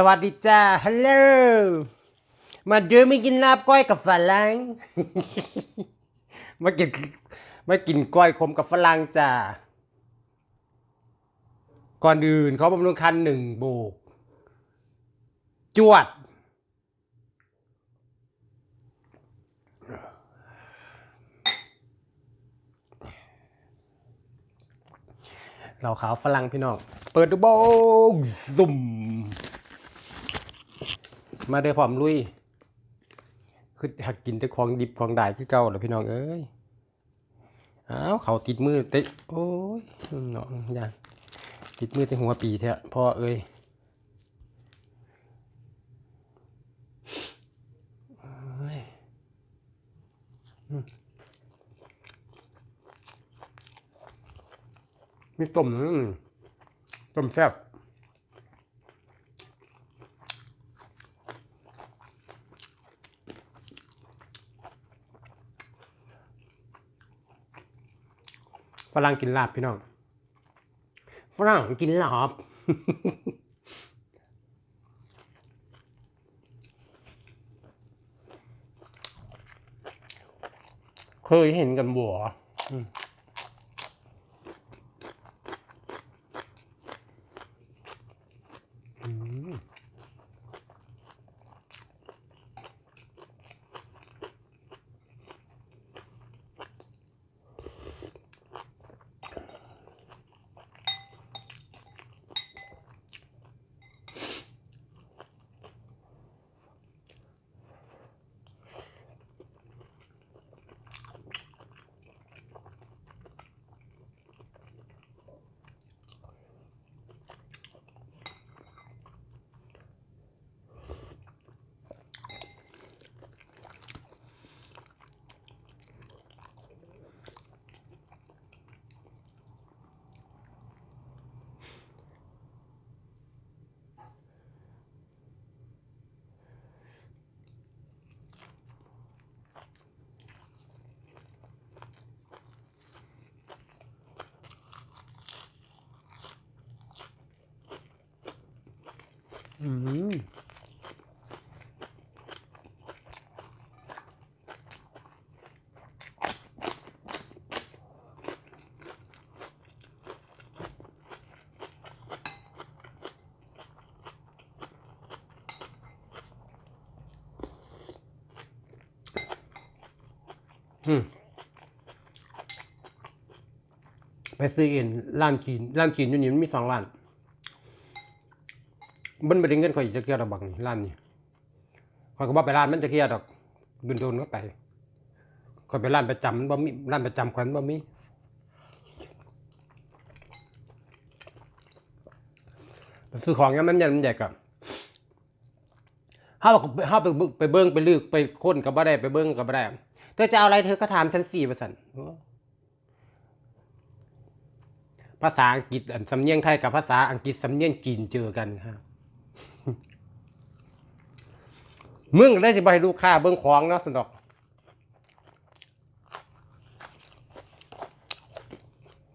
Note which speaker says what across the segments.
Speaker 1: สวัสดีจ้า ฮัลโหล มาเดินไม่กินลาบก้อยกับฝรั่ง มากินมากินก้อยขมกับฝรั่งจ้า ก่อนอื่นเขาบำรุงคันหนึ่งโบก จวด เราขาวฝรั่งพี่น้อง เปิดดูโบกซุ่ม มาเด้พร้อมลุย คืออยากกินแต่ของดิบของได้คือเก่าแหล้วพี่น้องเอ้ยอ้าวเขาติดมือเตะโอ้ยนาะอย่าติดมือแต่หัวปีเถอะพ่อเอ้ยมีต้มนึงต้มแซ่บ รั่งกินลาบพี่น้องฝรั่งกินลาบเคยเห็นกันบัว อืมอืมไปซื้อเอ็นร้านจีนร้านจีนอยู่นี่มันมีสองร้าน มันไม่ได้เงินข่อยจะเที่ยวดอกบักนี่ร้านนี้ข่อยก็บอกไปร้านมันจะเที่ยวดอกโดนๆก็ไปข่อยไปร้านประจำมันบ่มีร้านประจำข่อยมันบ่มีซื้อของยังมันยันมันใหญ่กับเฮาเฮาไปเบิ่งไปเบิ่งไปลึกไปค้นก็บ่ได้ไปเบิ่งก็บ่ได้เธอจะเอาอะไรเธอก็ถามฉันสี่ว่าซั่นโอ้ภาษาอังกฤษอันสำเนียงไทยกับภาษาอังกฤษสำเนียงจีนเจอกันครับ มึงได้สิบให้ลูกค้าเบิ้งของเนาะสนดอก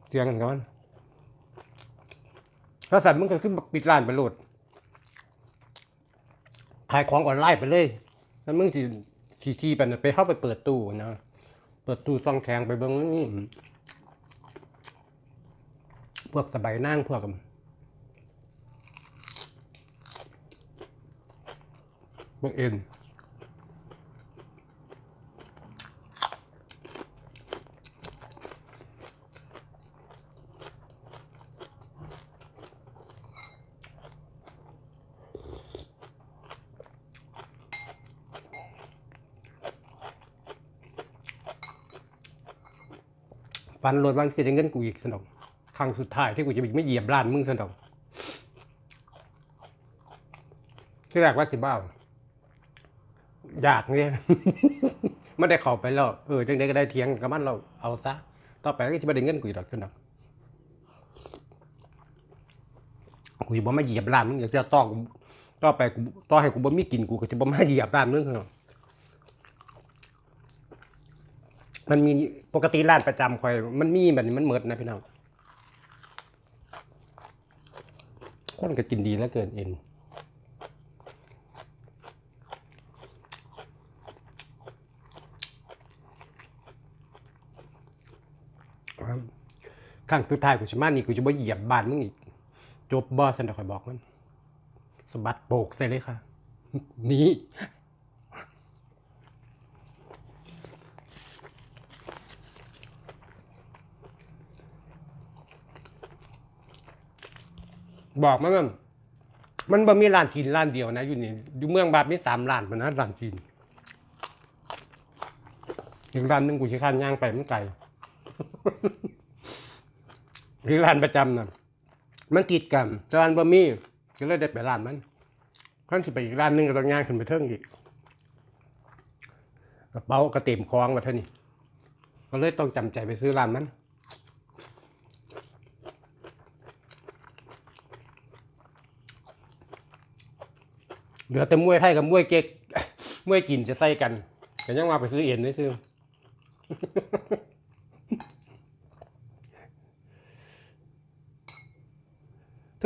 Speaker 1: เสียงกันกันถ้าสัตว์มึงก็ขึ้นปิดร้านไปโหลดขายของออนไลน์ไปเลยแล้วมึงสิทีทีไปน่ะไปเข้าไปเปิดตู้นะ เปิดตู้ซองแข็งไปเบิ้งนี่พวกสบายนั่งพวกกัน บังเอ็นฟันโหลดวางเสียเงินกูอีกสนองครั้งสุดท้ายที่กูจะไม่เหยียบร้านมึงสนองที่แรกว่าสิบ้า ยากเนี่ยไม่ได้เข้าไปแล้วเออจังไดก็ได้เถียงกับมันเราเอาซะต่อไปก็จะไม่ได้เงินกูอีกดอกขึ้นดอกกูจะบ่มาเหยียบร้านมึงอยากจะต้องต่อไปกูต่อให้กูบ่มีกินกูก็จะบ่มาเหยียบร้านมึงครับมันมีปกติร้านประจำคอย มันมีแบบนี้มันเมิดนะพี่น้องคนก็กินดีแล้วเกินเอ็น ครั้งสุดท้ายกูสิมานี่กูจะบ่เหยียบบ้านมึงอีก จบบ่สันเดยวคอยบอกมันสะบัดโปกใส่เลยค่ะ นี่บอกมันว่ามันบ่มีร้านกินร้านเดียวนะ อยู่นี่อยู่เมืองบาดมีสามร้านมันนะร้านกินอีกร้านหนึ่งกูชิข้านย่างไปมันไกล อีกร้านประจำน่ะมันติดกันจานบะหมี่ก็เลยได้ไปร้านมันขั้นสิไปอีกร้านหนึงก็ต้องย่างขึ้นไปเทิงอีกกระเป๋ากระเต็มคล้องมาเท่านี้ก็เลยต้องจำใจไปซื้อร้านมันเหลือแต่มวยไทยกับมวยเก๊กมวยกินจะใส่กันก็ยังมาไปซื้อเอ็นได้ซื้อ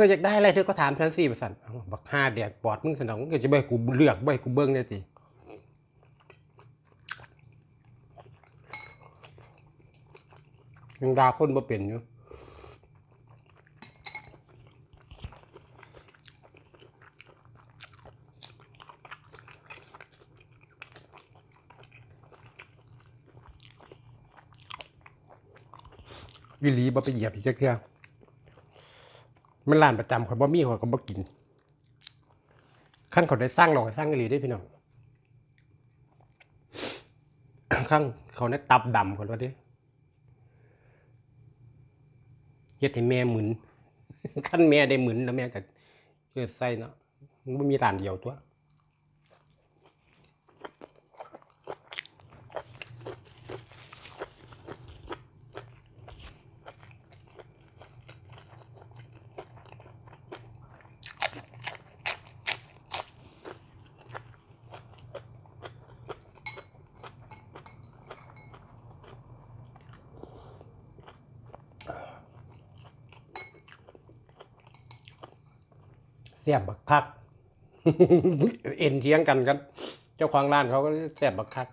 Speaker 1: ธออยากได้อะไรเธอก็ถามฉันสิประสันบักห้าแดกปอดมึงสนองมึงก็จะไปให้กูเลือกไปให้กูเบิ้งเนี่สิยังดาคนบ่เป็นอยู่วิลีบ่ไปเหยียบอีกจักเทื่อ มันร้านประจำคนบ่มีข่อยก็บ่กินขั้นเขาได้สร้างหลอกสร้างอีหลีได้พี่น้องขั้นเขาได้ตับดำคนว่าดิเฮ็ดให้แม่หมุนขั้นแม่ได้หมุนแล้วแม่ก็เกิดไส้เนาะมันมีร้านเดียวตัว คัก เอ็นเทียงกันกัน เจ้าของร้านเขาก็แสบบักคัก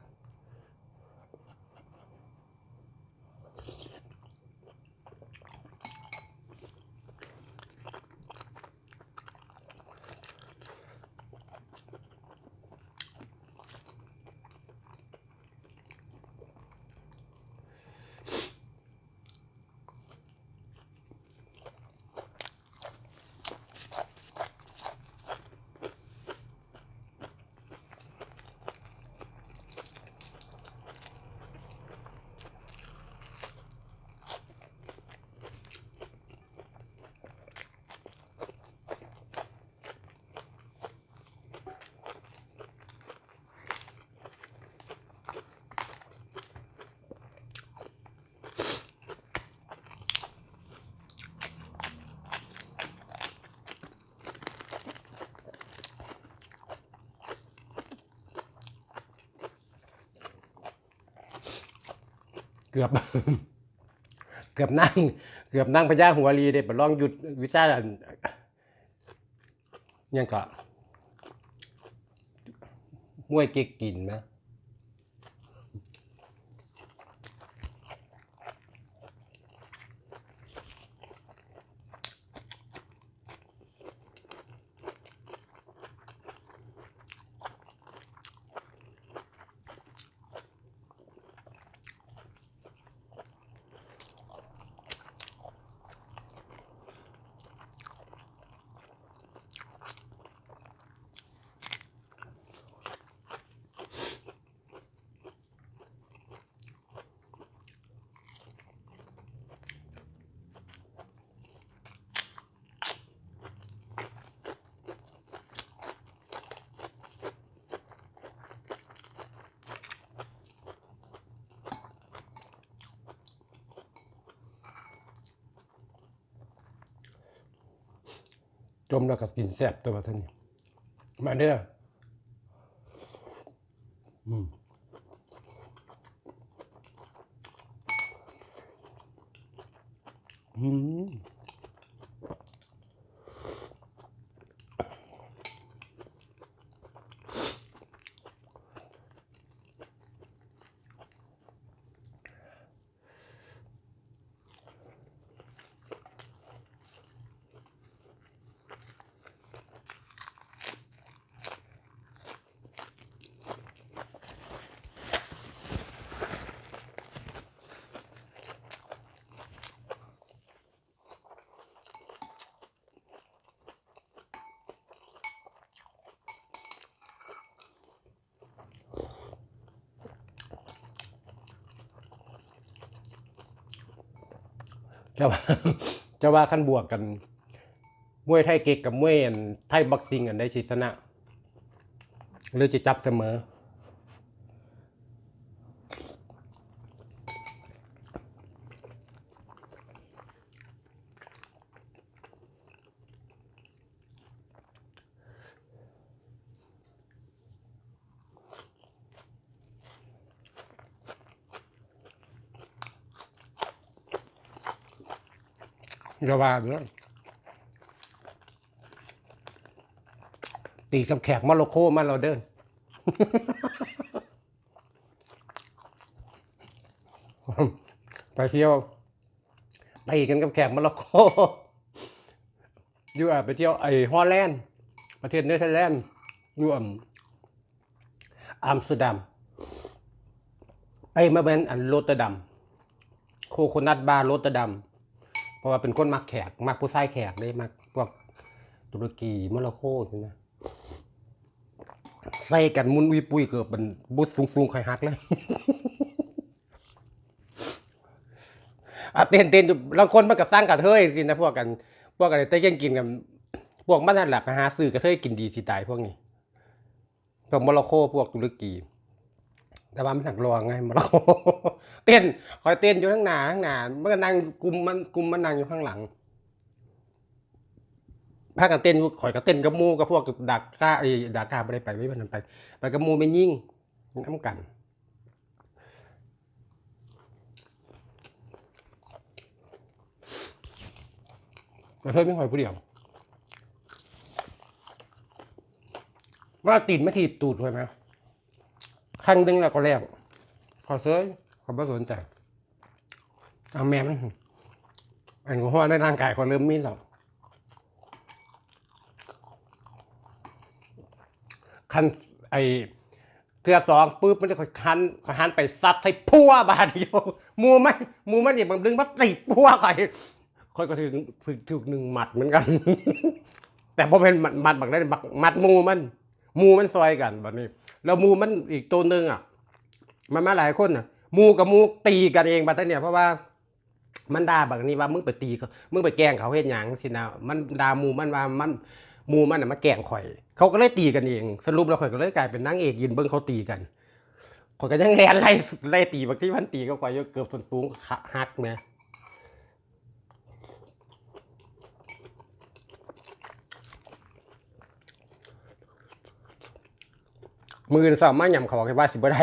Speaker 1: เกือบ เกือบนั่ง เกือบนั่งพญาหัวรีได้ไปลองหยุดวิชาอันยังก็มวยเก๊กกินนะ จมแล้วก็กินแซ่บตัวท่านนี่มาเด้ออืมอืม จะว่าจะว่าขั้นบวกกันมวยไทยเก๊กกับมวยไทยบ็อกซิ่งอันได้ชิชนะหรือจะจับเสมอ อย่าว่าเด้อตีกับแขกมาโลโคมาเราเดินไปเที่ยวตีกันกับแขกมาโลโคอยู่อะไปเที่ยวไอ้ฮอลแลนด์ประเทศเนเธอร์แลนด์อยู่อะอัมสเตอร์ดัมไปมาเป็นอันโรตเตอร์ดัมโคโคนัทบาร์โรตเตอร์ดัม ราะว่าเป็นคนมักแขก มักผู้ชายแขกได้มักพวกตุรกีโมร็อกโกสินะใส่กันมุนวีปุยเกือบเป็นบุษสูงสูงๆไข่หักเลยอะเต้นเต้นอยู่บางคนมันกับสร้างกระเทยสินะพวกกันพวกกันเต้นกินกันพวกมันนั่นหละหาซื้อกระเทยกินดีสิตายพวกนี้พวกโมร็อกโกพวกตุรกี แต่ว่ามันหนักรองไงมร็อเต้นคอยเต้นอยู่ข้างหน้าข้างหน้ามันก็นั่งกลุ่มมันกลุ่มมันนั่งอยู่ข้างหลังพากันเต้นอยู่ข่อยก็เต้นกับมูกับพวกดักกาไอ้ดักกาไม่ได้ไปไม่มันไปไปกับมูไม่ยิ่งน้ำกันแต่เธอไม่หอยผู้เดียว ว่าตีนไม่ถีตูดใช่ไหม ครั้งหนึงแล้วก็แล้วขอเซ้ยขอไม่สนใจเอาแม่มันแอลกอฮอล์ในร่างกายคนเริ่มมีแล้วคันไอเทือสองปุ๊บมันจะคันคันไปซัดให้พัวบาดเดียวหมูมันหมูมันเนี่ยมันดึงมาติดพัวก่อยค่อยก็ถึงถึงถึงหนึ่งหมัดเหมือนกัน แต่พอเป็นหมัดหมัดบักได้บักหมัดมูมัน มูมันซอยกันแบบนี้ แล้วมูมันอีกตัวหนึ่งอะ มันมาหลายคนอะมูกับมูตีกันเองบัดเนี่ยเพราะว่ามันด่าแบบนี้ว่ามึงไปตีเขามึงไปแกล้งเขาเฮ็ดหยังสินะมันด่ามูมันว่ามันมูมันน่ะมาแกล้งข่อย เขาก็เลยตีกันเองสรุปแล้วข่อยก็เลยกลายเป็นนางเอกยืนเบิ่งเขาตีกันข่อยก็ยังแลนไล่ไล่ตีบางที่มันตีก็ข่อยเกือบส่วนสูงหักแหม่ มือสามารถยำเขาบอกว่าสิบ่ได้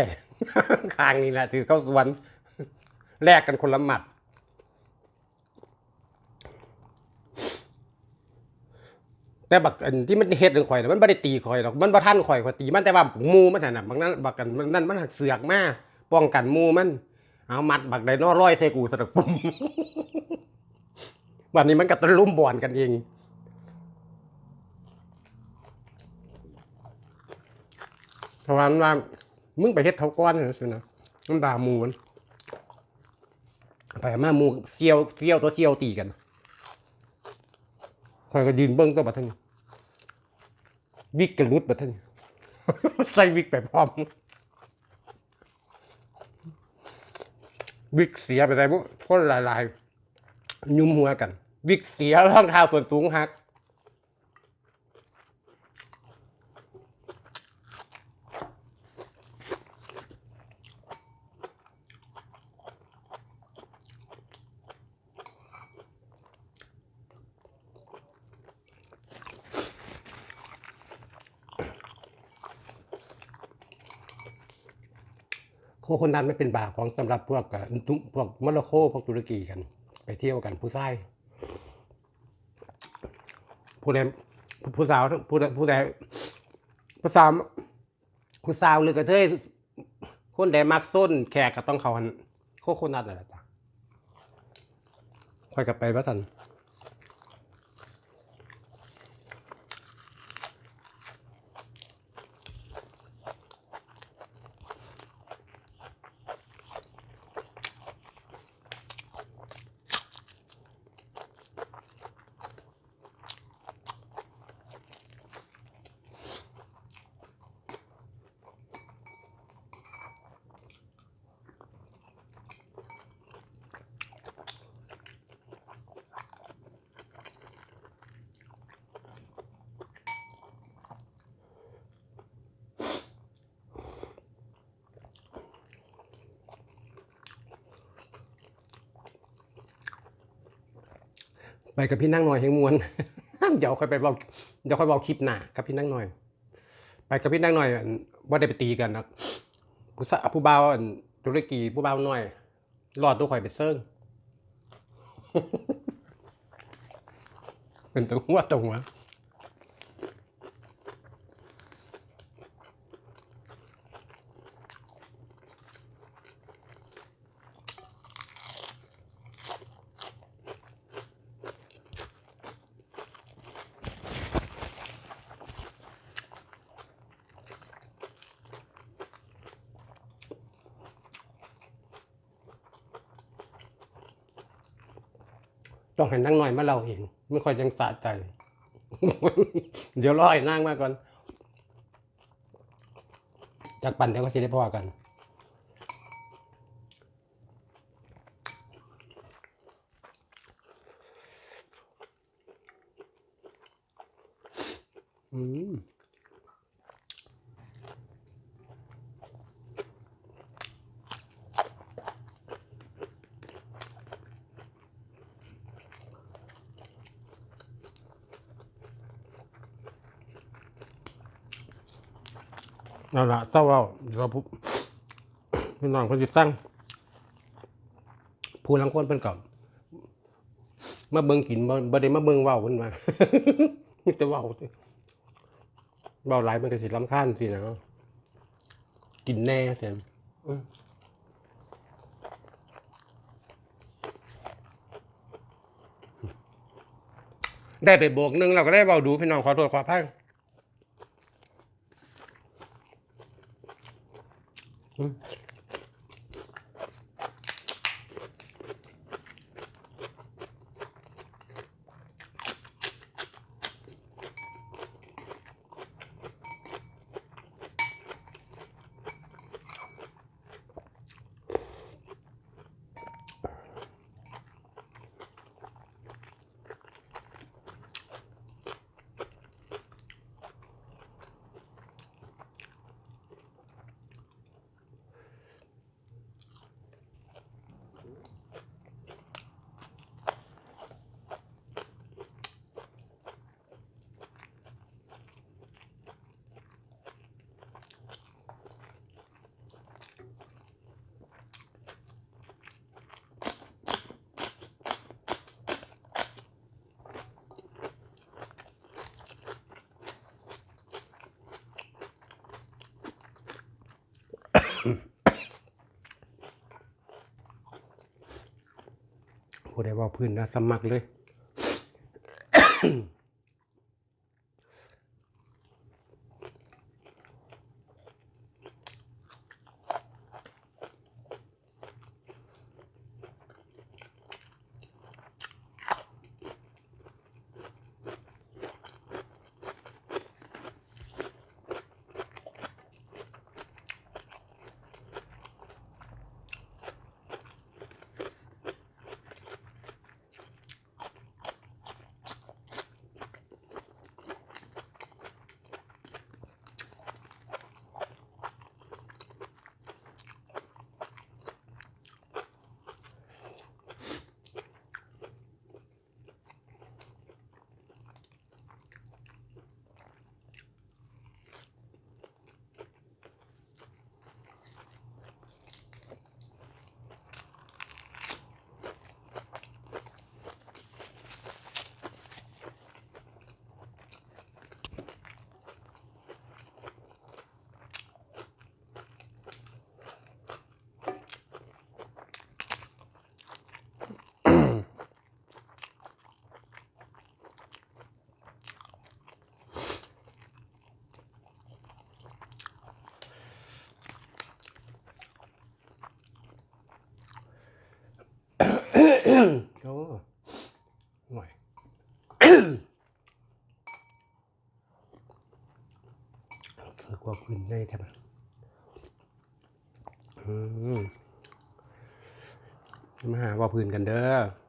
Speaker 1: คางนี่แหละถือเข้าสวนแลกกันคนละหมัด แต่บักอันที่มันเฮ็ดเรื่องข่อยนะมันบ่ได้ตีข่อยหรอกมันบ่ทันข่อยข่อยตีมันแต่ว่าหมูมันนั่นนะบางนั้นบักกันบางนั้นมันหักเสือกมาป้องกันมูมัน เอามัดบักไดโนร้อยใส่กูสะดกปุ่มวันนี้มันก็ตะลุ่มบ่อนกันเองเพ ราะว่ามันว่ามึงไปเฮ็ดเขาก้อนนั่นสินะมันด่ามูมันไปมามูเซียวเซียวตัวเซียวตีกันข่อยก็ยืนเบิ้งตัวบัดทันวิกกระลุดบัดทันใส่วิกไปพร้อมวิกเสียไปใส่พวกคนหลายๆ ยุ่มหัวกัน วิกเสียรองเท้าส่วนสูงหัก โคนนั้นไม่เป็นบาปของสำหรับพวกอ่อทุพวกมร็อกโกพวกตุรกีกัน ไปเที่ยวกันผู้ชายผู้ใดผู้สาวผู้ใดผู้ใดผู้สาวผู้สาวหรือกระเทยคนใดมักส้นแขกก็ต้องเขาหันโคคนนั้นนั่นแหละจ้ะค่อยกลับไปว่าทัน ไปกับพี่นั่งหน่อยแหงมวนเดี๋ยวค่อยไปบอกเดี๋ยวค่อยบอกคลิปหน้ากับพี่นั่งหน่อย ไปกับพี่นั่งหน่อยว่าได้ไปตีกันนะผู้สาวผู้บ่าวตุรกีผู้บ่าวน้อยรอดตัวข่อยไปเซิงเป็นตัวหัวตรงวะ ให้นั่งหน่อยมาเล่าเองไม่ค่อยยังสะใจ เดี๋ยวรอให้นั่งมาก่อน จากปั่นเดี๋ยวก็สิได้พอกันอืม เอาละเศร้าเอาเราพูพี่น้องคนจิสร้างผู้ลังคนเพิ่นกับมาเบิ่งกินบ่บ่ได้มาเบิ่งเว้าเพิ่นว่ามีแต่เว้าเว้าหลายมันก็สิรำคาญสินะกินแน่แถมอืมได้ไปโบกหนึงเราก็ได้เว้าดูพี่น้องขอโทษขออภั ย ผู้ใดว่าพื้นนะสมัครเลย โอ้หน่อย พื้นได้แทบมาหาว่าพื้นกันเด้อ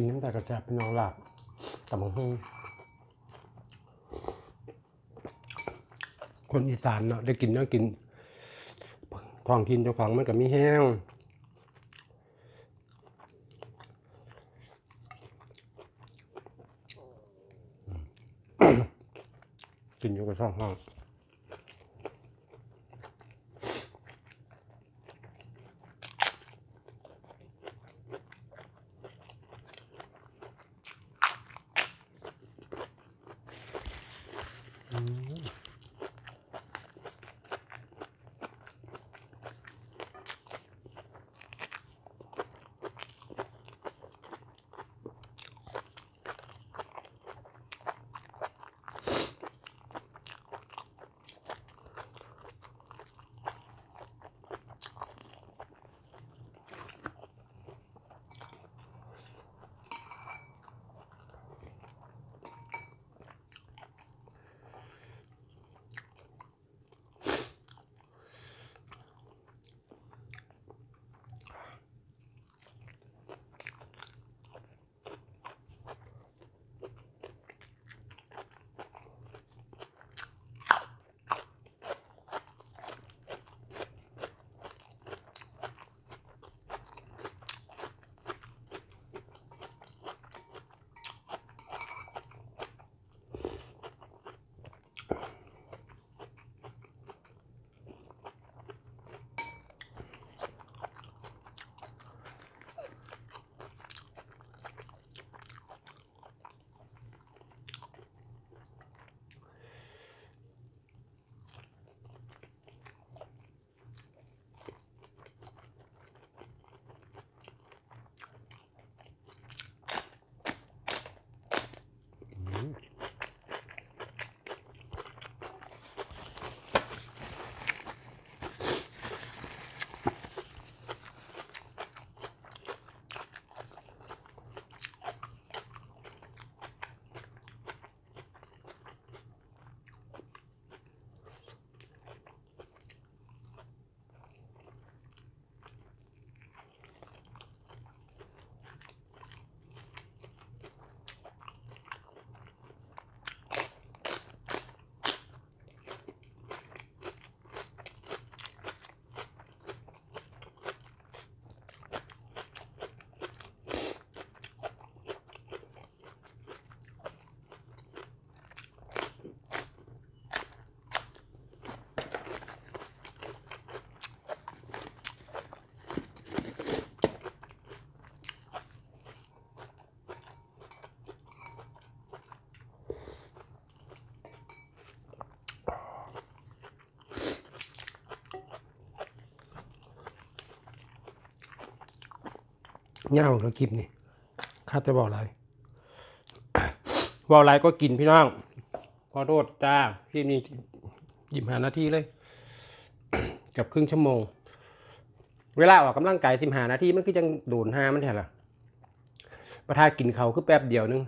Speaker 1: กินตั้งแต่กระแจพี่น้องหลับแต่บางทีคนอีสานเนาะได้กินเนาะกินท้องกินเจ้าของมันก็มีแห้งกินอยู่กับช่องห้อง เง่าแล้วกินนี่ข้าจะบอกอะไรบอกอะไรก็กินพี่น้องขอโทษจ้าคลิปนี้หยิบหานาทีเลยกับครึ่งชั่วโมง เวลาออกกำลังกายสิบหานาทีมันก็ยังโดนห้ามันแท้ละประทากินเขาคือแป๊บเดียวนึง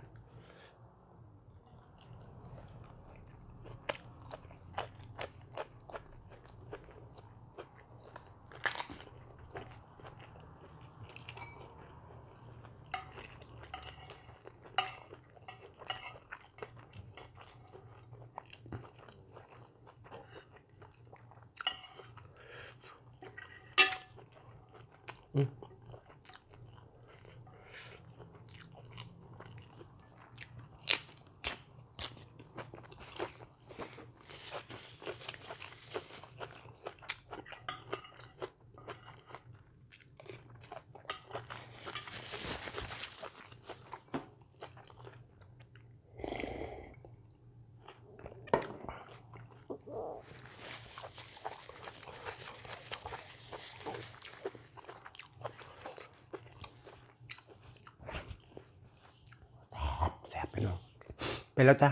Speaker 1: ไปแล้วจ้า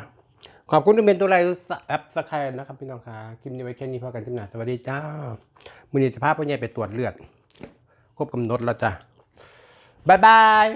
Speaker 1: ขอบคุณที่เป็นตัวไรแอปสกายนะครับพี่น้องค่ะคลิปนี้ไว้แค่นี้พอกันจำหน่าสวัสดีจ้ามือนี้สภาพพ่อใหญ่ไปตรวจเลือด ครบกำหนดแล้วจ้าบายบาย